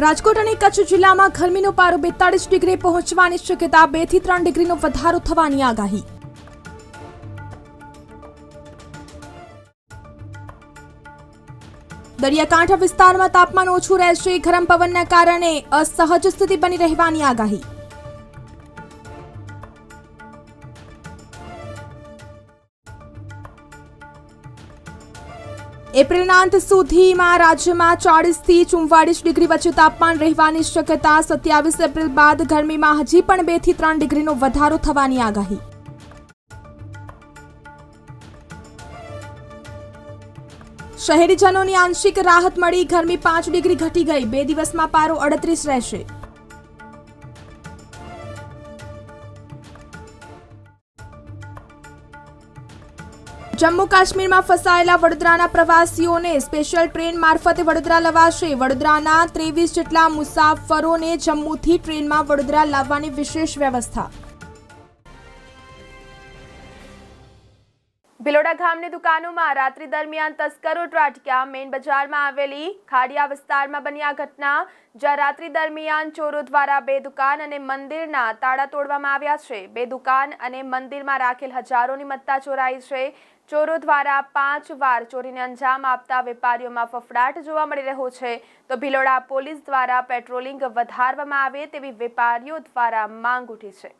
રાજકોટ અને કચ્છ જિલ્લામાં ગરમીનો પારો બેતાળીસ ડિગ્રી પહોંચવાની શક્યતા બેથી ત્રણ ડિગ્રીનો વધારો થવાની આગાહી. દરિયાકાંઠા વિસ્તારમાં તાપમાન ઓછું રહેશે. ગરમ પવનના કારણે અસહજ સ્થિતિ બની રહેવાની આગાહી. એપ્રિલના અંત સુધીમાં રાજ્યમાં ચાળીસથી ચુમ્વાળીસ ડિગ્રી વચ્ચે તાપમાન રહેવાની શક્યતા, સત્યાવીસ એપ્રિલ બાદ ગરમીમાં હજી પણ બેથી ત્રણ ડિગ્રીનો વધારો થવાની આગાહી. શહેરીજનોની આંશિક રાહત મળી, ગરમી પાંચ ડિગ્રી ઘટી ગઈ, બે દિવસમાં પારો અડત્રીસ રહેશે. જમ્મુ કાશ્મીરમાં ફસાયેલા વડોદરાના પ્રવાસીઓને સ્પેશિયલ ટ્રેન મારફતે વડોદરા લવાશે. વડોદરાના ત્રેવીસ જેટલા મુસાફરોને જમ્મુથી ટ્રેનમાં વડોદરા લાવવાની વિશેષ વ્યવસ્થા. ભિલોડા ગામની દુકાનોમાં રાત્રિ દરમિયાન તસ્કરો ત્રાટક્યા. મેઇન બજારમાં આવેલી ખાડિયા વિસ્તારમાં બની આ ઘટના, જ્યાં રાત્રિ દરમિયાન ચોરો દ્વારા બે દુકાન અને મંદિરના તાળા તોડવામાં આવ્યા છે. બે દુકાન અને મંદિરમાં રાખેલ હજારોની મત્તા ચોરાઈ છે. ચોરો દ્વારા પાંચ વાર ચોરીને અંજામ આપતા વેપારીઓમાં ફફડાટ જોવા મળી રહ્યો છે. તો ભિલોડા પોલીસ દ્વારા પેટ્રોલિંગ વધારવામાં આવે તેવી વેપારીઓ દ્વારા માંગ ઉઠી છે.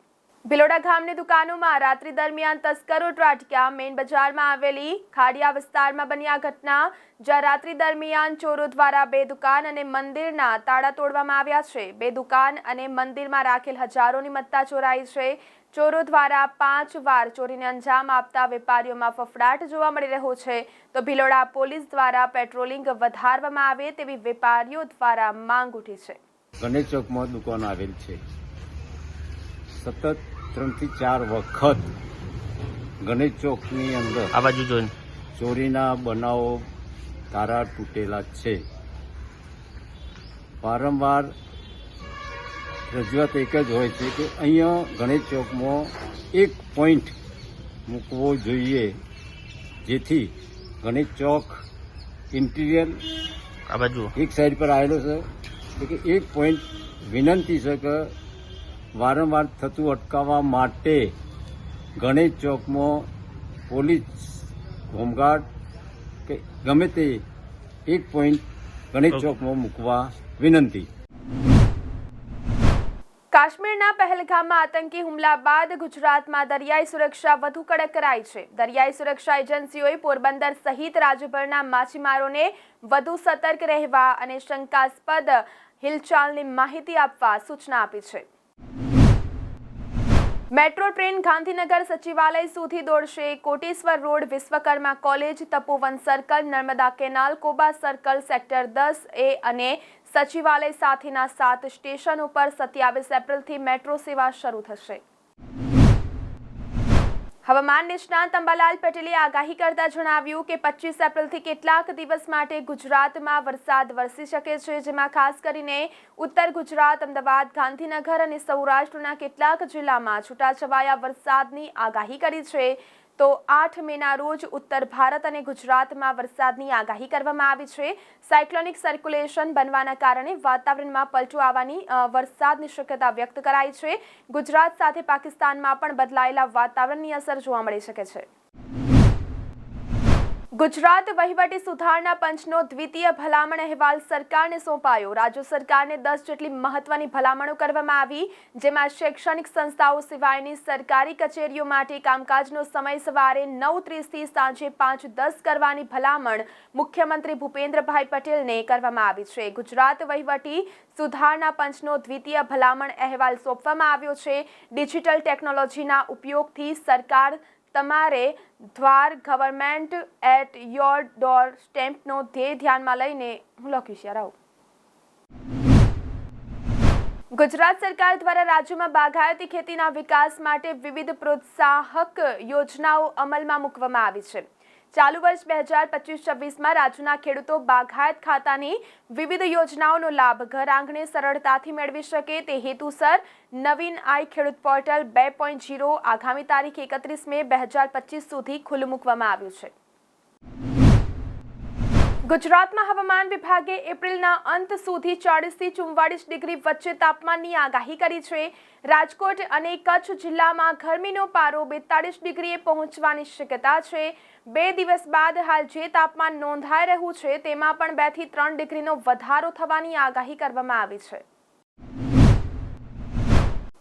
ભિલોડા ગામની દુકાનોમાં રાત્રિ દરમિયાન તસ્કરો ત્રાટક્યા. મેઇન બજારમાં આવેલી ખાડિયા વિસ્તારમાં બની આ ઘટના. જ્યાં રાત્રિ દરમિયાન ચોરો દ્વારા બે દુકાન અને મંદિરના તાળા તોડવામાં આવ્યા છે. બે દુકાન અને મંદિરમાં રાખેલ હજારોની મત્તા ચોરાઈ છે. ચોરો દ્વારા પાંચ વાર ચોરીને અંજામ આપતા વેપારીઓમાં ફફડાટ જોવા મળી રહ્યો છે. તો ભિલોડા પોલીસ દ્વારા પેટ્રોલિંગ વધારવામાં આવે તેવી વેપારીઓ દ્વારા માંગ ઉઠી છે. ગણેશ ચોકમાં દુકાન આવેલ છે. સતત ત્રણથી ચાર વખત ગણેશ ચોકની અંદર આ બાજુ જોઈને. ચોરીના બનાવો તારા તૂટેલા છે. વારંવાર રજૂઆત એક જ હોય છે કે અહીંયા ગણેશ ચોકમાં એક પોઈન્ટ મૂકવો જોઈએ જેથી ગણેશ ચોક ઇન્ટિરિયર આ બાજુ. એક સાઈડ પર આવેલો છે. એટલે કે એક પોઈન્ટ વિનંતી છે કે વારંવાર થતું અટકાવવા માટે ગણેશ ચોકમાં પોલીસ હોમગાર્ડ કે ગમે તે એક પોઈન્ટ ગણેશ ચોકમાં મૂકવા વિનંતી. કાશ્મીરના પહેલગામમાં આતંકી હુમલા બાદ ગુજરાતમાં દરિયાઈ સુરક્ષા વધુ કડક કરાઈ છે. દરિયાઈ સુરક્ષા એજન્સીઓએ પોરબંદર સહિત રાજ્યભરના માછીમારોને વધુ સતર્ક રહેવા અને શંકાસ્પદ હિલચાલની માહિતી આપવા સૂચના આપી છે. મેટ્રો ટ્રેન ગાંધીનગર સચિવાલય સુધી દોડશે. Koteshwar road Vishwakarma college, Tapovan circle, Narmada canal, Koba circle, sector દસ એ અને સચિવાલય સાથેના સાત સ્ટેશન ઉપર સત્યાવીસ એપ્રિલથી મેટ્રો સેવા શરૂ થશે. હવામાન નિષ્ણાંત અંબાલાલ પટેલે આગાહી કરતા જણાવ્યું કે પચીસ એપ્રિલથી કેટલાક દિવસ માટે ગુજરાતમાં વરસાદ વરસી શકે છે, જેમાં ખાસ કરીને ઉત્તર ગુજરાત, અમદાવાદ, ગાંધીનગર અને સૌરાષ્ટ્રના કેટલાક જિલ્લામાં છૂટાછવાયા વરસાદની આગાહી કરી છે. તો આઠ મેના રોજ ઉત્તર ભારત અને ગુજરાતમાં વરસાદની આગાહી કરવામાં આવી છે. સાયક્લોનિક સર્ક્યુલેશન બનવાના કારણે વાતાવરણમાં પલટો આવવાની વરસાદની શક્યતા વ્યક્ત કરાઈ છે. ગુજરાત સાથે પાકિસ્તાનમાં પણ બદલાયેલા વાતાવરણની અસર જોવા મળી શકે છે. ગુજરાત વહીવટી સુધારણા પંચનો દ્વિતીય ભલામણ અહેવાલ સરકારને સોંપાયો. રાજ્ય સરકારને દસ જેટલી મહત્વની ભલામણો કરવામાં આવી, જેમાં શૈક્ષણિક સંસ્થાઓ સિવાયની સરકારી કચેરીઓ માટે કામકાજનો સમય સવારે નવ ત્રીસથી સાંજે પાંચ દસ કરવાની ભલામણ મુખ્યમંત્રી ભૂપેન્દ્રભાઈ પટેલને કરવામાં આવી છે. ગુજરાત વહીવટી સુધારણા પંચનો દ્વિતીય ભલામણ અહેવાલ સોંપવામાં આવ્યો છે. ડિજિટલ ટેકનોલોજીના ઉપયોગથી સરકાર તમારે દ્વાર ગવર્મેન્ટ એટ યોર ડોર સ્ટેમ્પનો ધ્યેય ધ્યાનમાં લઈને હું લખીશ યાર ગુજરાત સરકાર દ્વારા રાજ્યમાં બાગાયતી ખેતીના વિકાસ માટે વિવિધ પ્રોત્સાહક યોજનાઓ અમલમાં મૂકવામાં આવી છે. ચાલુ વર્ષ બે હજાર પચીસ છવ્વીસમાં રાજ્યના ખેડૂતો બાગાયત ખાતાની વિવિધ યોજનાઓનો લાભ ઘર આંગણે સરળતાથી મેળવી શકે તે હેતુસર નવીન આઈ ખેડૂત પોર્ટલ બે પોઈન્ટ જીરો આગામી તારીખ એકત્રીસ મે બે હજાર પચીસ સુધી ખુલ્લું મૂકવામાં આવ્યું છે. ગુજરાતમાં હવામાન વિભાગે એપ્રિલના અંત સુધી ચાળીસથી ચુમ્વાળીસ ડિગ્રી વચ્ચે તાપમાનની આગાહી કરી છે. રાજકોટ અને કચ્છ જિલ્લામાં ગરમીનો પારો બેતાળીસ ડિગ્રીએ પહોંચવાની શક્યતા છે. બે દિવસ બાદ હાલ જે તાપમાન નોંધાઈ રહ્યું છે તેમાં પણ બેથી ત્રણ ડિગ્રીનો વધારો થવાની આગાહી કરવામાં આવી છે.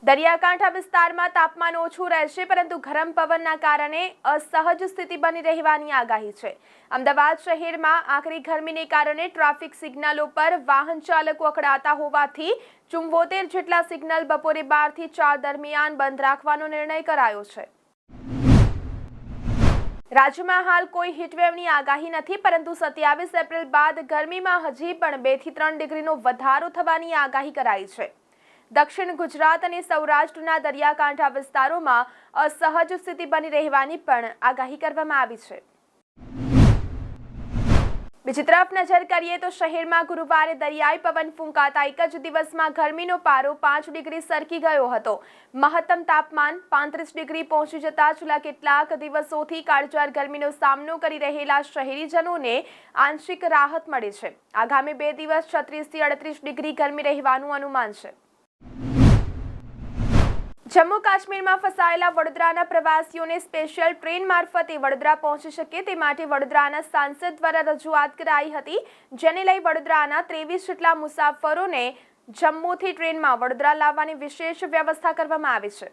દરિયાકાંઠા વિસ્તારમાં તાપમાન ઓછું રહેશે, પરંતુ ગરમ પવનના કારણે અસહજ સ્થિતિ બની રહેવાની આગાહી છે. અમદાવાદ શહેરમાં આકરી ગરમીને કારણે ટ્રાફિક સિગ્નલો પર વાહન ચાલકો અકળાતા હોવાથી ચુંબોતેર જેટલા સિગ્નલ બપોરે બારથી ચાર દરમિયાન બંધ રાખવાનો નિર્ણય કરાયો છે. રાજ્યમાં હાલ કોઈ હીટવેવની આગાહી નથી, પરંતુ સત્યાવીસ એપ્રિલ બાદ ગરમીમાં હજી પણ બેથી ત્રણ ડિગ્રીનો વધારો થવાની આગાહી કરાઈ છે. દક્ષિણ ગુજરાત અને સૌરાષ્ટ્રના દરિયાકાંઠા વિસ્તારોમાં અસહજ સ્થિતિ બની રહેવાની પણ આગાહી કરવામાં આવી છે. બીજી તરફ નજર કરીએ તો શહેરમાં ગુરુવારે દરિયાઈ પવન ફૂંકાતા એક જ દિવસમાં ગરમીનો પારો પાંચ ડિગ્રી સરકી ગયો હતો. મહત્તમ તાપમાન પાંત્રીસ ડિગ્રી પહોંચી જતા છેલ્લા કેટલાક દિવસોથી કાળજાર ગરમીનો સામનો કરી રહેલા શહેરીજનોને આંશિક રાહત મળી છે. આગામી બે દિવસ છત્રીસથી અડત્રીસ ડિગ્રી ગરમી રહેવાનું અનુમાન છે. જમ્મુ કાશ્મીરમાં ફસાયેલા વડોદરાના પ્રવાસીઓને સ્પેશિયલ ટ્રેન મારફતે વડોદરા પહોંચી શકે તે માટે વડોદરાના સાંસદ દ્વારા રજૂઆત કરાઈ હતી, જેને લઈ વડોદરાના ત્રેવીસ જેટલા મુસાફરોને જમ્મુથી ટ્રેનમાં વડોદરા લાવવાની વિશેષ વ્યવસ્થા કરવામાં આવી છે.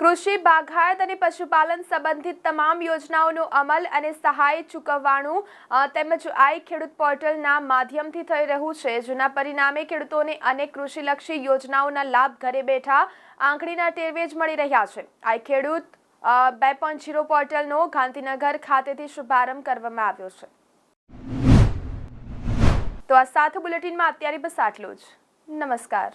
કૃષિ, બાગાયત અને પશુપાલન સંબંધિત તમામ યોજનાઓનો અમલ અને સહાય ચૂકવવાનું તેમજ આઈ ખેડૂત પોર્ટલના માધ્યમથી થઈ રહ્યું છે. જેના પરિણામે ખેડૂતોને અનેક કૃષિલક્ષી યોજનાઓના લાભ ઘરે બેઠા આંકડીના ટેરવે જ મળી રહ્યા છે. આઈ ખેડૂત બે પોઈન્ટ જીરો પોર્ટલનો ગાંધીનગર ખાતેથી શુભારંભ કરવામાં આવ્યો છે. તો આ સાથે બુલેટિનમાં અત્યારે બસ આટલું જ. નમસ્કાર.